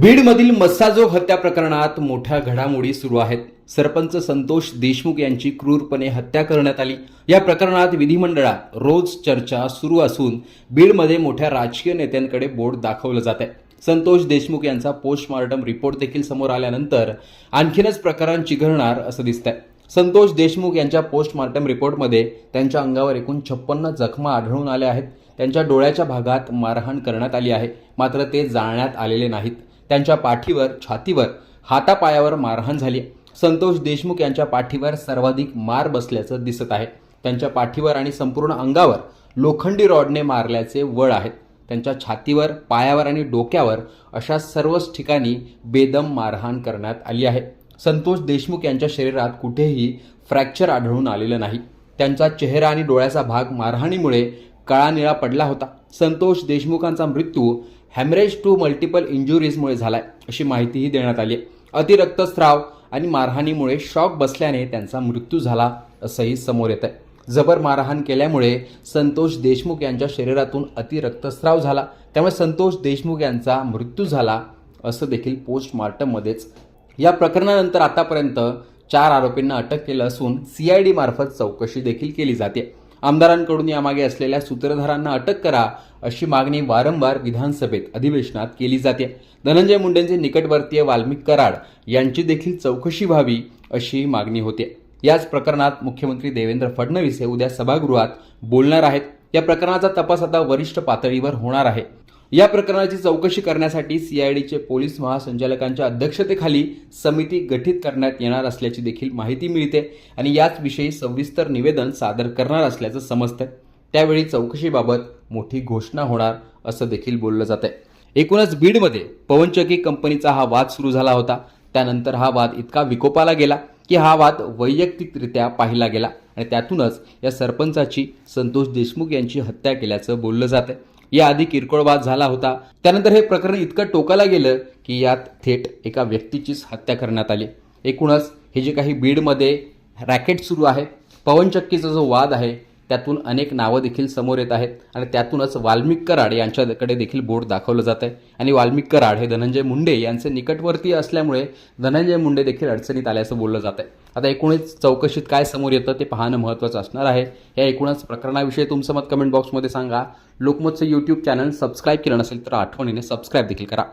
बीडमधील मस्साजोग हत्या प्रकरणात मोठ्या घडामोडी सुरू आहेत. सरपंच संतोष देशमुख यांची क्रूरपणे हत्या करण्यात आली. या प्रकरणात विधिमंडळात रोज चर्चा सुरू असून बीडमध्ये मोठ्या राजकीय नेत्यांकडे बोट दाखवलं जात आहे. संतोष देशमुख यांचा पोस्टमॉर्टम रिपोर्ट देखील समोर आल्यानंतर आणखीनच प्रकरण चिघळणार असं दिसतंय. संतोष देशमुख यांच्या पोस्टमॉर्टम रिपोर्टमध्ये त्यांच्या अंगावर एकूण छप्पन्न जखमा आढळून आल्या आहेत. त्यांच्या डोळ्याच्या भागात मारहाण करण्यात आली आहे. मात्र ते जाळण्यात आलेले नाहीत. त्यांच्या पाठीवर छातीवर हातापायावर मारहाण झाली आहे. संतोष देशमुख यांच्या पाठीवर सर्वाधिक मार बसल्याचं दिसत आहे. त्यांच्या पाठीवर आणि संपूर्ण अंगावर लोखंडी रॉडने मारल्याचे वळ आहेत. त्यांच्या छातीवर पायावर आणि डोक्यावर अशा सर्वच ठिकाणी बेदम मारहाण करण्यात आली आहे. संतोष देशमुख यांच्या शरीरात कुठेही फ्रॅक्चर आढळून आलेलं नाही. त्यांचा चेहरा आणि डोळ्याचा भाग मारहाणीमुळे काळा निळा पडला होता. संतोष देशमुखांचा मृत्यू हॅमरेज टू मल्टिपल इंजुरीजमुळे झालाय अशी माहितीही देण्यात आली आहे. अतिरक्तस्राव आणि मारहाणीमुळे शॉक बसल्याने त्यांचा मृत्यू झाला असंही समोर येत आहे जबर मारहाण केल्यामुळे संतोष देशमुख यांच्या शरीरातून अतिरक्तस्राव झाला. त्यामुळे संतोष देशमुख यांचा मृत्यू झाला असं देखील पोस्टमॉर्टममध्येच या प्रकरणानंतर आतापर्यंत चार आरोपींना अटक केलं असून सीआयडी मार्फत चौकशी देखील केली जाते. आमदारांकडून यामागे असलेल्या सूत्रधारांना अटक करा अशी मागणी वारंवार विधानसभेत अधिवेशनात केली जाते. धनंजय मुंडेंचे निकटवर्तीय वाल्मिक कराड यांची देखील चौकशी व्हावी अशी मागणी होते. याच प्रकरणात मुख्यमंत्री देवेंद्र फडणवीस हे उद्या सभागृहात बोलणार आहेत. या प्रकरणाचा तपास आता वरिष्ठ पातळीवर होणार आहे. या प्रकरणाची चौकशी करण्यासाठी सीआयडीचे पोलीस महासंचालकांच्या अध्यक्षतेखाली समिती गठीत करण्यात येणार असल्याची देखील माहिती मिळते आणि याच विषयी सविस्तर निवेदन सादर करणार असल्याचं समजतंय. त्यावेळी चौकशीबाबत मोठी घोषणा होणार असं देखील बोललं जात आहे एकूणच बीडमध्ये पवनचक्की कंपनीचा हा वाद सुरू झाला होता. त्यानंतर हा वाद इतका विकोपाला गेला की हा वाद वैयक्तिकरित्या पाहिला गेला आणि त्यातूनच या सरपंचाची संतोष देशमुख यांची हत्या केल्याचं बोललं जात आहे याआधी किरकोळ वाद झाला होता. त्यानंतर हे प्रकरण इतकं टोकाला गेलं की यात थेट एका व्यक्तीचीच हत्या करण्यात आली. एकूणच हे जे काही बीडमध्ये रॅकेट सुरू आहे पवनचक्कीचा जो वाद आहे त्यातून अनेक नावं देखील समोर येत आहेत आणि त्यातूनच वाल्मिक कराड यांच्याकडे देखील बोट दाखवलं जात आहे. आणि वाल्मिक कराड हे धनंजय मुंडे यांचे निकटवर्ती असल्यामुळे धनंजय मुंडे देखील अडचणीत आल्याचं बोललं जात आहे. आता एकूणच चौकशीत काय समोर येतं ते पाहणं महत्त्वाचं असणार आहे. या एकूणच प्रकरणाविषयी तुमचं मत कमेंट बॉक्समध्ये सांगा. लोकमतचं यूट्यूब चॅनल सबस्क्राईब केलं नसेल तर आठवणीने सबस्क्राईब देखील करा.